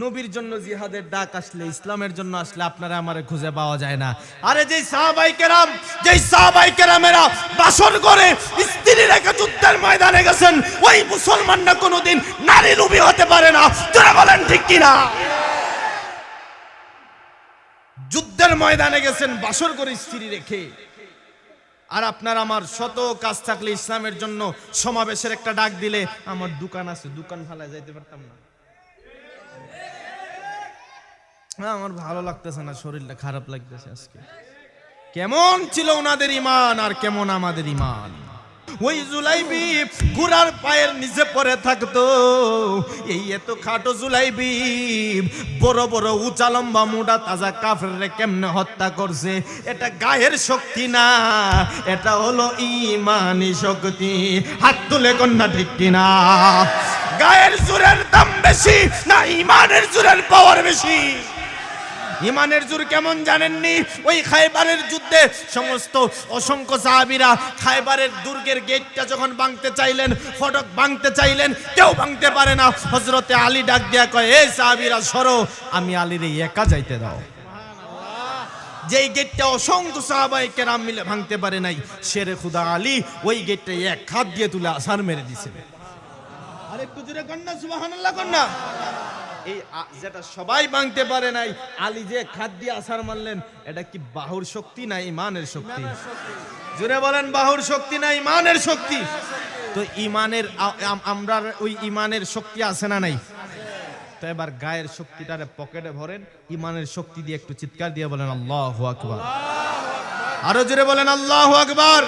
নবীর জন্য জিহাদের ডাক আসলে, ইসলামের জন্য আসলে আপনারা আমার খুঁজে পাওয়া যায় না। আরে যেই সাহাবাই কেরাম, যেই সাহাবাই কেরামেরা বাসন করে স্ত্রী রেখে যুদ্ধের ময়দানে গেছেন, ওই মুসলমানরা কোনোদিন নারী রূপী হতে পারে না। তোরা বলেন ঠিক কিনা? যুদ্ধের ময়দানে গেছেন, বাসর করে স্ত্রী রেখে। আর আপনার আমার শত কাজ থাকলে ইসলামের জন্য সমাবেশের একটা ডাক দিলে, আমার দোকান আছে, দোকান ফালায় যাইতে পারতাম না। হ্যাঁ, আমার ভালো লাগতেছে না শরীরটা খারাপ লাগতেছে আজকে। কেমন ছিল ওনাদের ইমান আর কেমন আমাদের ইমান ওই জুলাইবি গুড়ার পায়ের নিচে পড়ে থাকতো এই এত খাটো জুলাইবি বড় বড় উঁচা লম্বা মোটা তাজা কাফের কেমনে হত্যা করছে? এটা গায়ের শক্তি না এটা হলো ইমানি শক্তি। হাত তুলে কন্যা ঠিক কিনা? গায়ের জোরের দাম বেশি না ইমানের জোরের পাওয়ার বেশি? ইমানের জোর কেমন জানেননি? ওই খাইবারের যুদ্ধে সমস্ত অসংখ্য সাহাবিরা খাইবারের দুর্গের গেটটা যখন ভাঙতে চাইলেন, ফটক ভাঙতে চাইলেন, কেউ ভাঙতে পারে না। হজরতে আলী ডাক দিয়া কয় এই সাহাবীরা, সরো, আমি আলীর একা যাইতে দাও। যেই গেটটা অসংখ্য সাহাবাই কেরাম মিলে ভাঙতে পারে নাই, শেরে খুদা আলী ওই গেটটা এক হাত দিয়ে তুলে আসার মেরে দিছে। আরেকটু জুড়ে কন্যা সুবহানাল্লাহ কন্যা এই যেটা সবাই ভাঙতে পারে নাই আলী যে খাদ দিয়ে আসার মারলেন এটা কি বাহুর শক্তি না ইমানের শক্তি? জোরে বলেন বাহুর শক্তি না ইমানের শক্তি? তো ইমানের আমরা ওই ইমানের শক্তি আছে না নাই? তো এবার গায়ের শক্তিটারে পকেটে ভরেন ইমানের শক্তি দিয়ে একটু চিৎকার দিয়ে বলেন আল্লাহ আকবার। আরও জোরে বলেন আল্লাহ আকবার।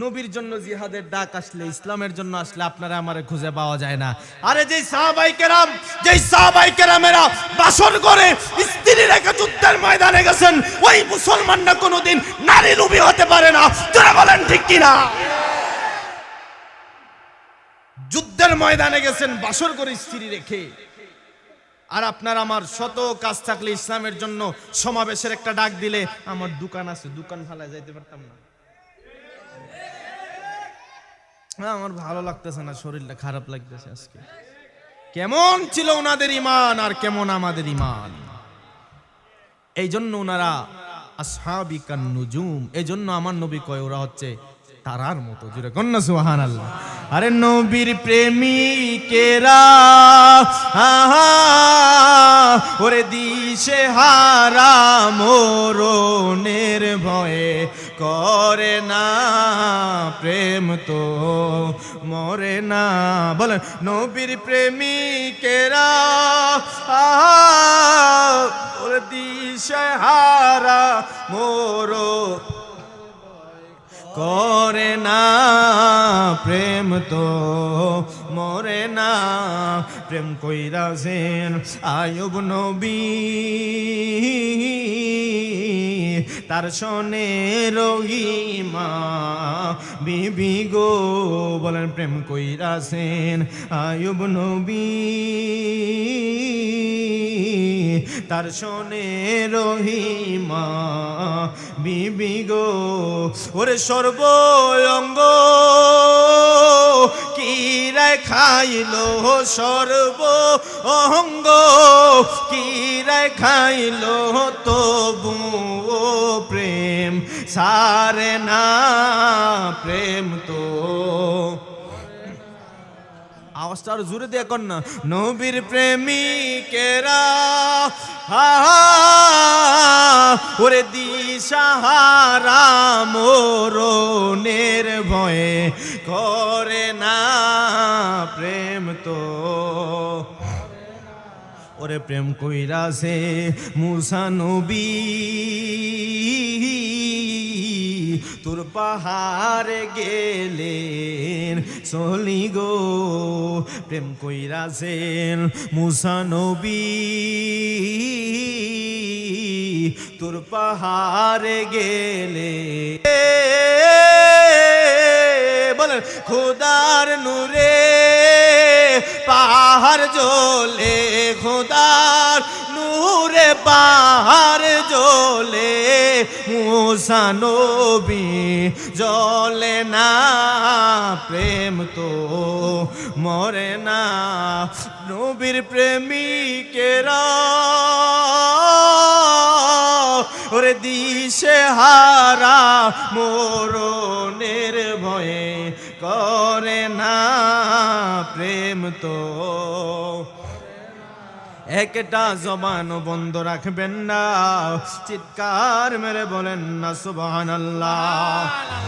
নবীর জন্য জিহাদের ডাক আসলে, ইসলামের জন্য আসলে আপনারা আমারে খুঁজে পাওয়া যায় না। আরে যেই সাহাবাই কেরাম, যেই সাহাবাই কেরামেরা বাসন করে স্ত্রী রেখে যুদ্ধের ময়দানে গেছেন, ওই মুসলমানরা কোনোদিন নারী রূপী হতে পারে না। তোরা বলেন ঠিক কিনা? যুদ্ধের ময়দানে গেছেন, বাসর করে স্ত্রী রেখে। আর আপনার আমার শত কাজ থাকলে ইসলামের জন্য সমাবেশের একটা ডাক দিলে, আমার দোকান আছে, দোকান ফালায় যাইতে পারতাম না। হ্যাঁ, আমার ভালো লাগতেছে না শরীরটা খারাপ লাগতেছে আজকে। কেমন ছিল ওনাদের ইমান আর কেমন আমাদের ইমান এই জন্য ওনারা আসহাবিকান নুজুম এই জন্য আমার নবী কয় ওরা হচ্ছে তারার মতো। জুড়ে কন্যা সুহান আল্লাহ আরে নবীর প্রেমিকেরা ওরে দিশে হারা মোরনের ভয়ে করে না প্রেম তো, মরে না। বলেন, নবীর প্রেমিকেরা ওরে দিশে হারা মোরো করে না। প্রেম তো মরে না। প্রেম কইরা সেন আয়ুব নবী। তার শোনে রহিমা বিবি গো। বলেন, প্রেম কইরা সেন আয়ুব নবী। তার শোনে রহিমা বিবি গো। ওরে সর্বঙ্গ কিরায় খাইল সর্ব অঙ্গ কিরায় খাইল তবু প্রেম? সারে না প্রেম তো। আওয়াজটা জোরে দিয়ে কর না। নবীর প্রেমিকেরা হা। ওরে দিশাহারা মোরনের ভয়ে করে না প্রেম তো। ওরে প্রেম কইরা সে মুসা নবী, তোর পাহাড়ে গেলেন চলি গো। প্রেম কইরা সেন মুসা নবী তোর পাহাড়ে গেলে। বলেন, খোদার নূরে পাহাড় জ্বলে, খোদার নূরে পাহাড় জ্বলে, মুসা জলে না, প্রেম তো মরে না। নবীর প্রেমিকেরা ওরে দিশে হারা মোরনের ভয়ে করে না প্রেম তো। একটা জবান বন্ধ রাখবেন না, চিৎকার মেরে বলেন না, সুবহানাল্লাহ।